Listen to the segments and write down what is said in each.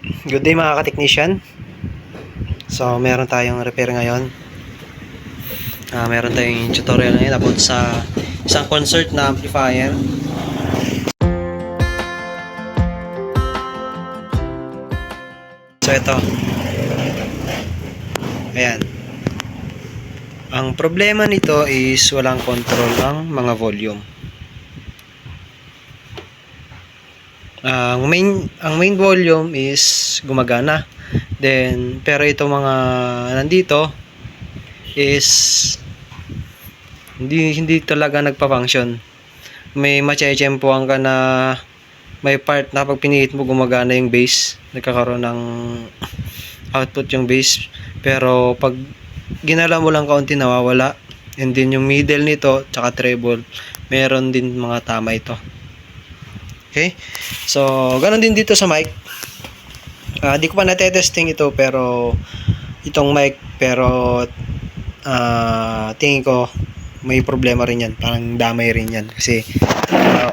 Good day mga ka-technician. So, meron tayong repair ngayon. Ah, meron tayong tutorial ngayon about sa isang concert na amplifier. So, ito. Ayan. Ang problema nito is walang control ang mga volume. Ang main ang main volume is gumagana. Then pero ito mga nandito is hindi hindi talaga nagpa-function. May machechempoan ka na may part na pag pinihit mo gumagana yung bass, nagkakaroon ng output yung bass. Pero pag ginala mo lang kaunti nawawala. And then yung middle nito, tsaka treble, meron din mga tama ito. Okay? So, ganun din dito sa mic. Ah, di ko pa natetesting ito pero itong mic pero ah tingin ko may problema rin yan. Parang damay rin yan. Kasi ah,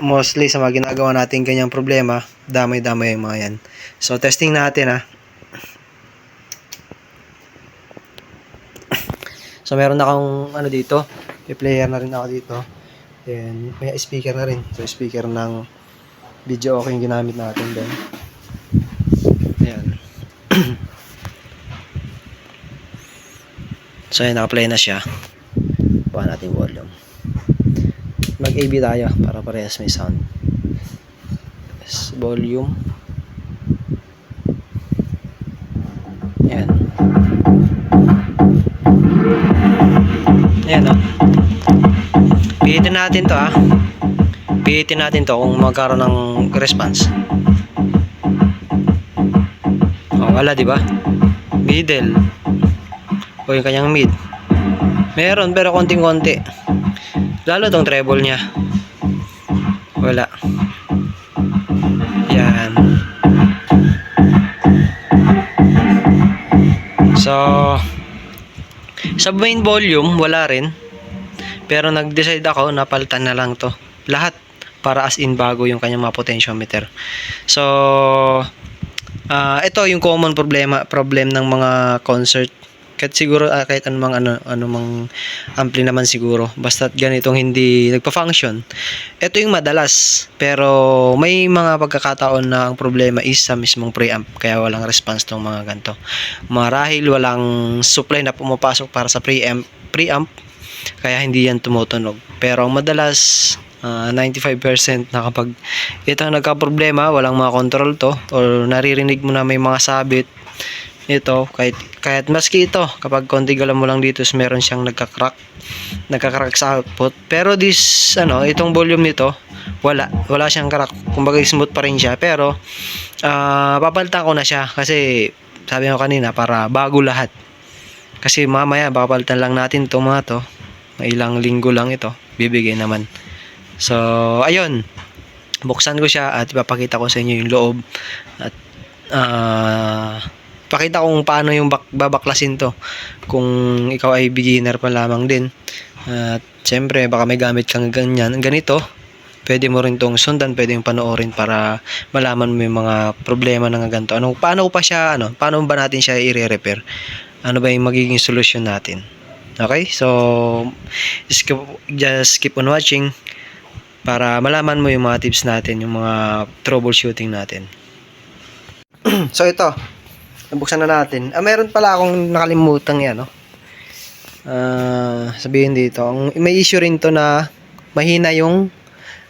mostly sa mga ginagawa natin ganyang problema, damay-damay yung mga yan. So, testing natin ah. So, meron akong ano dito. May player na rin ako dito. Then, may speaker na rin. So, speaker ng video okay yung ginamit natin doon. Ayan. so, ayan, naka-play na siya. Buka natin volume. Mag-AB tayo para parehas may sound. Yes, volume. Ayan. Ayan, oh. Pihitin natin to, ah. Pihitin natin to kung magkaroon ng response. Oh, wala, di ba? Middle. O yung kanyang mid. Meron, pero konting-konti. Lalo tong treble niya. Wala. Yan. So, sa main volume, wala rin. Pero nag-decide ako na palitan na lang to. Lahat para as in bago yung kanyang mga potentiometer. So, ah ito yung common problema problem ng mga concert. Kahit siguro ah, kahit anumang ano anumang ampli naman siguro. Basta ganitong hindi nagpa-function. Ito yung madalas. Pero may mga pagkakataon na ang problema is sa mismong preamp. Kaya walang response tong mga ganito. Marahil walang supply na pumapasok para sa preamp preamp kaya hindi yan tumutunog. Pero ang madalas ah, 95% na kapag ito ang nagka-problema, walang mga control to or naririnig mo na may mga sabit ito kahit kahit maski ito kapag konti galaw mo lang dito meron siyang nagka-crack nagka-crack sa output. Pero this ano itong volume nito wala wala siyang crack. Kumbaga smooth pa rin siya. Pero ah papalitan ko na siya kasi sabi ko kanina para bago lahat kasi mamaya papalitan lang natin itong mga to. Ilang linggo lang ito bibigay naman. So ayun. Buksan ko siya at ipapakita ko sa inyo yung loob. At ah pakita kung paano yung bak- babaklasin to. Kung ikaw ay beginner pa lamang din. At syempre baka may gamit kang ganyan ganito. Pwede mo rin tong sundan pwede yung panoorin para malaman mo yung mga problema ng ganito. Ano paano pa siya ano paano ba natin siya i-repair ano ba yung magiging solusyon natin okay so skip, just keep on watching para malaman mo yung mga tips natin yung mga troubleshooting natin so ito nabuksan na natin. Ah, meron pala akong nakalimutan yan, no? Ah, sabihin dito, may issue rin to na mahina yung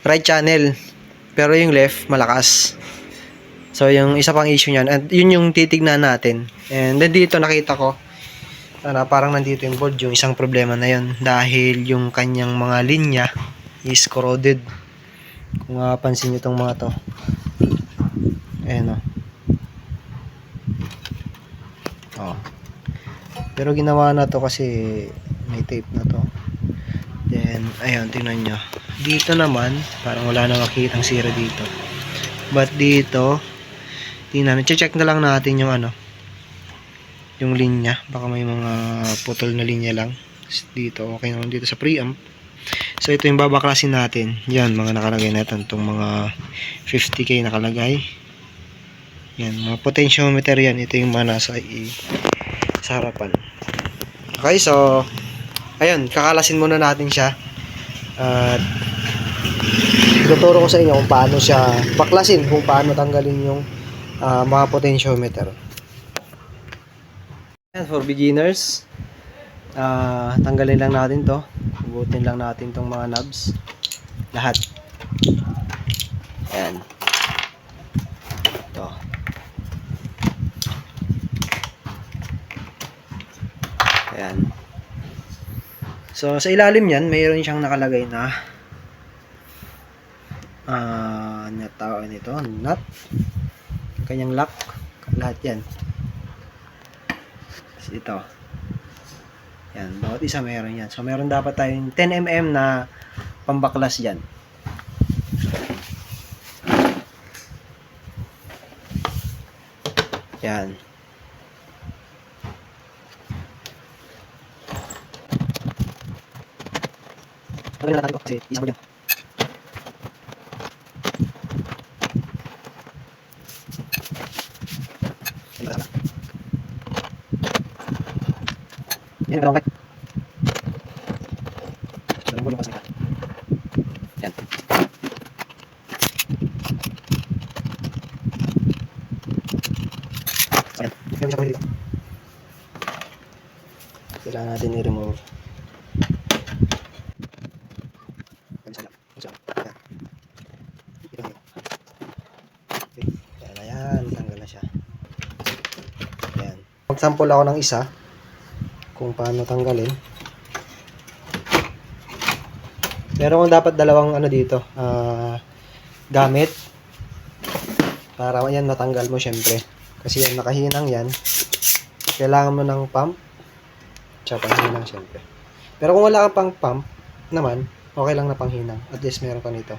right channel, pero yung left malakas. So, yung isa pang issue niyan, at yun yung titignan natin. And then dito nakita ko, na parang nandito yung board, yung isang problema na yun. Dahil yung kanyang mga linya is corroded. Kung mapapansin nyo itong mga to. Ayan o. Oh. Pero ginawa na to kasi may tape na to. Then, ayun, tingnan nyo. Dito naman, parang wala na makikitang sira dito. But dito, tingnan, check na lang natin yung ano, yung linya. Baka may mga putol na linya lang. Dito, okay naman dito sa preamp. So, ito yung babaklasin natin. Yan, mga nakalagay natin. Itong mga 50k nakalagay. Yan, mga potentiometer yan. Ito yung mga nasa i sa harapan. Okay, so ayun, kakalasin muna natin siya. At tuturo ko sa inyo kung paano siya baklasin, kung paano tanggalin yung ah, mga potentiometer. Yan, for beginners, ah, tanggalin lang natin to. Ubutin lang natin tong mga knobs. Lahat. Ayan. Ito. Ayan. So, sa ilalim yan, mayroon siyang nakalagay na ah, uh, tawag nito, nut. Kanyang lock. Lahat yan. Ito. Yan, bawat isa meron yan. So, meron dapat tayong 10mm na pambaklas dyan. Yan. Na natin ko kasi isa mo dyan. Yan, kasama. Yan, dalawang kahit. Dalawang gulong kasi. Yan. Ayan. Yan siya dito. Kailangan natin i-remove. Ito. Mag-sample ako ng isa kung paano tanggalin. Meron kong dapat dalawang ano dito, ah gamit para yan matanggal mo syempre. Kasi yan nakahinang yan. Kailangan mo ng pump. Tsaka panghinang syempre. Pero kung wala kang pang pump naman, okay lang na panghinang. At least meron ka nito.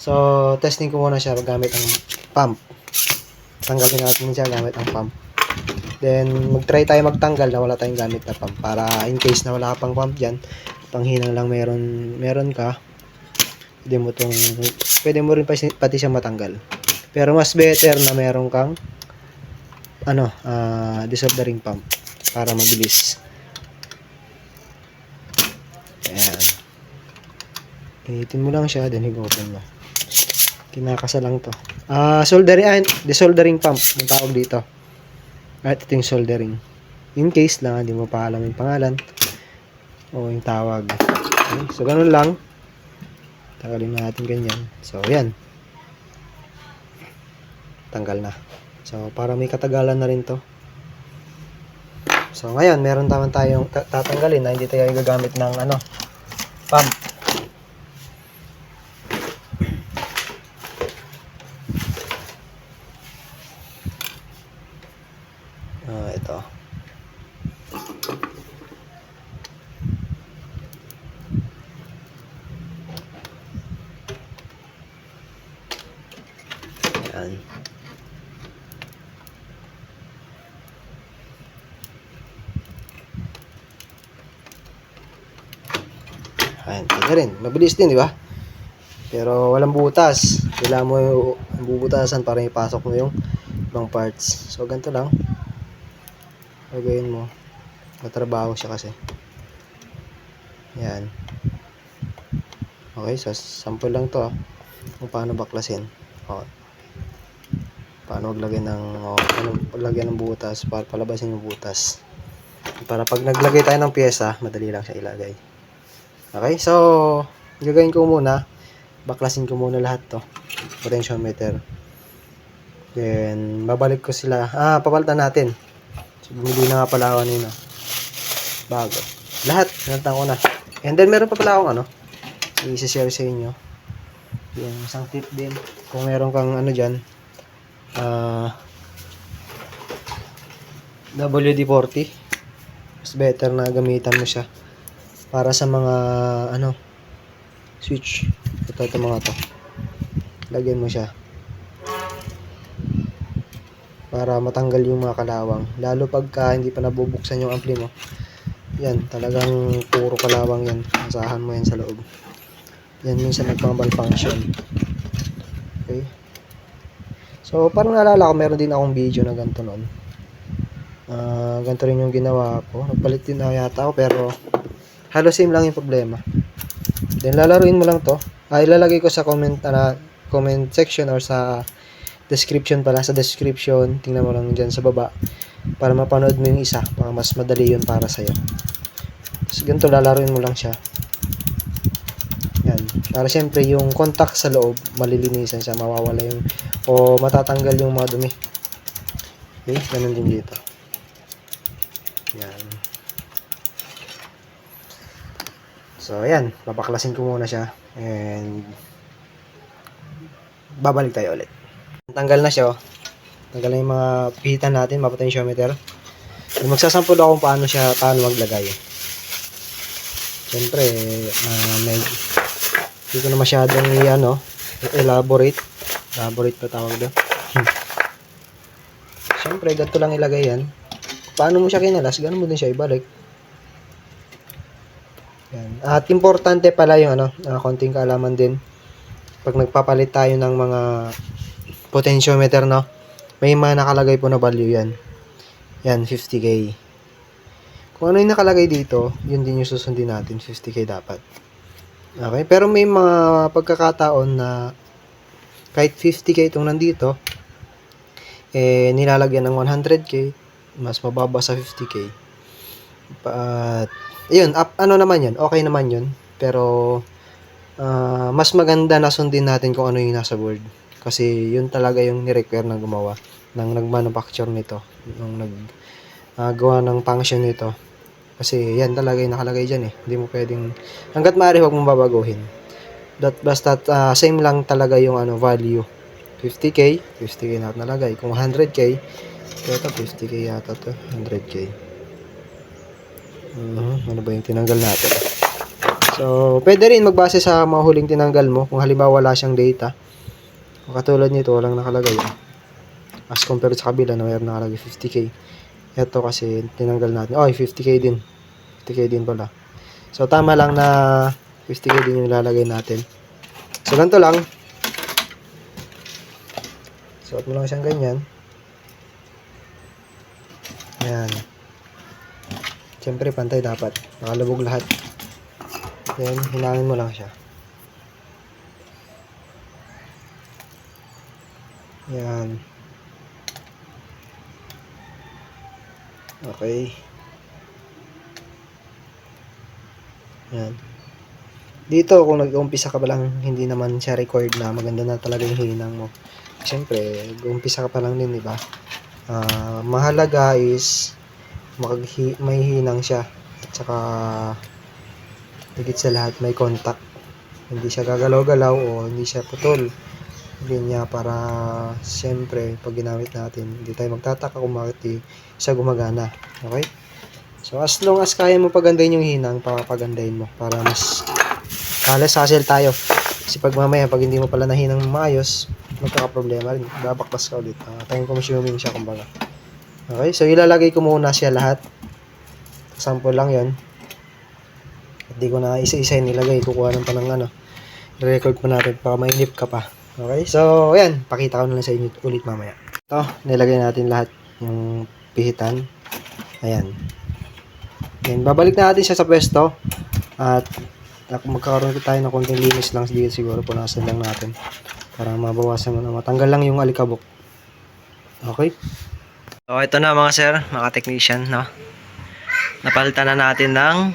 So, testing ko muna siya gamit ang pump. Tanggalin natin siya gamit ang pump. Then, mag-try tayo magtanggal na wala tayong gamit na pump. Para in case na wala pang pump dyan, panghinang lang meron, meron ka, pwede mo tong, pwede mo rin pati, siya matanggal. Pero mas better na meron kang, ano, ah desoldering pump para mabilis. Ayan. Initin mo lang siya, then higutin mo. Kinakasa lang to. Ah, soldering, ah, desoldering pump, yung tawag dito. At ito yung soldering. In case lang, hindi mo pa alam yung pangalan o yung tawag. Okay, so, ganun lang. Tanggalin natin ganyan. So, yan. Tanggal na. So, para may katagalan na rin to. So, ngayon, meron naman tayong ta- tatanggalin na hindi tayo gagamit ng ano, pump. Ah, ito. Yan. Ayan, pwede rin. Mabilis din, di ba? Pero walang butas. Kailangan mo yung bubutasan para ipasok mo yung ibang parts. So, ganito lang. Gagawin mo. Matrabaho siya kasi. Yan. Okay, so sample lang to ah. Kung paano baklasin. O. Paano maglagay ng o, paano maglagay ng butas para palabasin yung butas. Para pag naglagay tayo ng pyesa, madali lang siya ilagay. Okay, so gagawin ko muna. Baklasin ko muna lahat to. Potentiometer. Then, babalik ko sila. Ah, papalitan natin. So, bumili na nga pala ako nino. Bago. Lahat, nalatan ko na. And then, meron pa pala akong ano. I-share sa inyo. Yung isang tip din. Kung meron kang ano dyan. Ah, WD-40. Mas better na gamitan mo siya. Para sa mga ano switch. Ito, ito mga to. Lagyan mo siya para matanggal yung mga kalawang. Lalo pagka hindi pa nabubuksan yung ampli mo. Yan, talagang puro kalawang yan. Asahan mo yan sa loob. Yan minsan nagpang-malfunction. Okay? So, parang naalala ko, meron din akong video na ganito noon. Ah, ganito rin yung ginawa ko. Nagpalit din na yata ako, pero halos same lang yung problema. Then, lalaruin mo lang to. Ah, ilalagay ko sa comment, na comment section or sa description pala. Sa description, tingnan mo lang dyan sa baba. Para mapanood mo yung isa. Para mas madali yun para sa'yo. Tapos, ganito, lalaruin mo lang siya. Yan. Para siyempre, yung contact sa loob, malilinisan siya, mawawala yung, o matatanggal yung mga dumi. Okay, ganun din dito. Yan. So, ayan. Babaklasin ko muna siya. And, babalik tayo ulit. Tanggal na siya, oh. Tanggal na yung mga pihitan natin, potentiometer. And magsasampol ako kung paano siya, paano maglagay. Siyempre, ah, may, hindi ko na masyadong i-ano, elaborate. Elaborate pa tawag doon. Hmm. Siyempre, ganito lang ilagay yan. Paano mo siya kinalas, ganun mo din siya ibalik. At importante pala yung ano, ah, konting kaalaman din. Pag nagpapalit tayo ng mga potentiometer, no? May mga nakalagay po na value yan. Yan, 50k. Kung ano yung nakalagay dito, yun din yung susundin natin, 50k dapat. Okay, pero may mga pagkakataon na kahit 50k itong nandito, eh, nilalagyan ng 100k, mas mababa sa 50k. At, yun, up, ano naman yun, okay naman yun. Pero, ah, mas maganda na sundin natin kung ano yung nasa board. Kasi yun talaga yung ni-require na gumawa ng nag-manufacture nito. Nung nag gawa ng function nito. Kasi yan talaga yung nakalagay dyan eh. Hindi mo pwedeng, hanggat maaari huwag mong babaguhin. That, basta ah, same lang talaga yung ano value. 50k, 50k na nalagay. Kung 100k, ito 50k yata to, 100k. Mhm, ano ba yung tinanggal natin? So, pwede rin magbase sa mga huling tinanggal mo. Kung halimbawa wala siyang data. Kung katulad nito, walang nakalagay. As compared sa kabila na mayroon nakalagay 50k. Ito kasi tinanggal natin. Oh, 50k din. 50k din pala. So, tama lang na 50k din yung lalagay natin. So, ganito lang. Suot mo lang siyang ganyan. Ayan. Siyempre, pantay dapat. Nakalubog lahat. Then, hinangin mo lang siya. Yan. Okay. Yan. Dito, kung nag-umpisa ka pa lang, hindi naman siya record na maganda na talaga yung hinang mo. Siyempre, umpisa ka pa lang din, di ba? Ah, mahalaga is makaghi- may hinang siya. At saka, higit sa lahat, may contact. Hindi siya gagalaw-galaw o hindi siya putol. Hindi niya para, siyempre, pag ginamit natin, hindi tayo magtataka kung bakit di siya gumagana. Okay? So, as long as kaya mo pagandahin yung hinang, papagandahin mo para mas alas hassle tayo. Kasi pag mamaya, pag hindi mo pala nahinang maayos, magkakaproblema rin. Babakbas ka ulit. Uh, time consuming siya, kumbaga. Okay, so ilalagay ko muna siya lahat. Sample lang yon Hindi ko na isa-isa nilagay. Kukuha ng pa ng ano. Record pa natin para mainip ka pa. Okay, so ayan. Pakita ko na lang sa inyo ulit mamaya. Ito, nilagay natin lahat yung pihitan. Ayan. Then, babalik na natin siya sa pwesto. At magkakaroon tayo ng konting linis lang dito siguro punasan lang natin para mabawasan mo na matanggal lang yung alikabok. Okay? So, ito na mga sir, mga technician, no? Napalitan na natin ng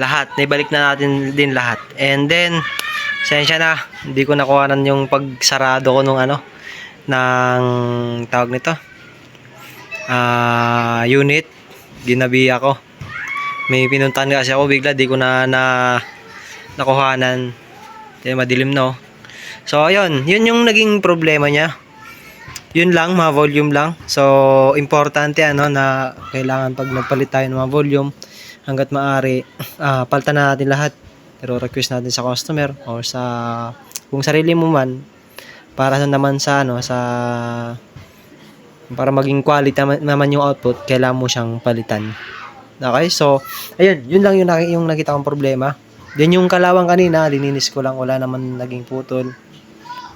lahat. Naibalik na natin din lahat. And then, sensya na, hindi ko nakuhanan yung pagsarado ko nung ano, ng tawag nito, ah unit. Ginabi ako. May pinuntahan kasi ako bigla, di ko na na nakuhanan. Kaya madilim no. So, ayun. Yun yung naging problema niya. Yun lang, mga volume lang. So, importante ano na kailangan pag nagpalit tayo ng mga volume, hanggat maaari, ah palitan na natin lahat. Pero request natin sa customer or sa kung sarili mo man para sa naman sa ano sa para maging quality naman- yung output, kailangan mo siyang palitan. Okay? So, ayun, yun lang yung, yung nakita kong problema. Then yung kalawang kanina, lininis ko lang, wala naman naging putol.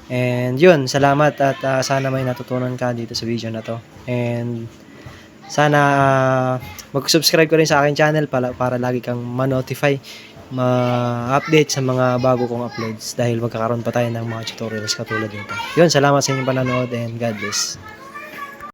And yun, salamat at ah, sana may natutunan ka dito sa video na to. And sana ah, mag-subscribe ka rin sa akin channel para, para lagi kang ma-notify, ma-update sa mga bago kong uploads dahil magkakaroon pa tayo ng mga tutorials katulad nito. Yun, salamat sa inyong panonood and God bless.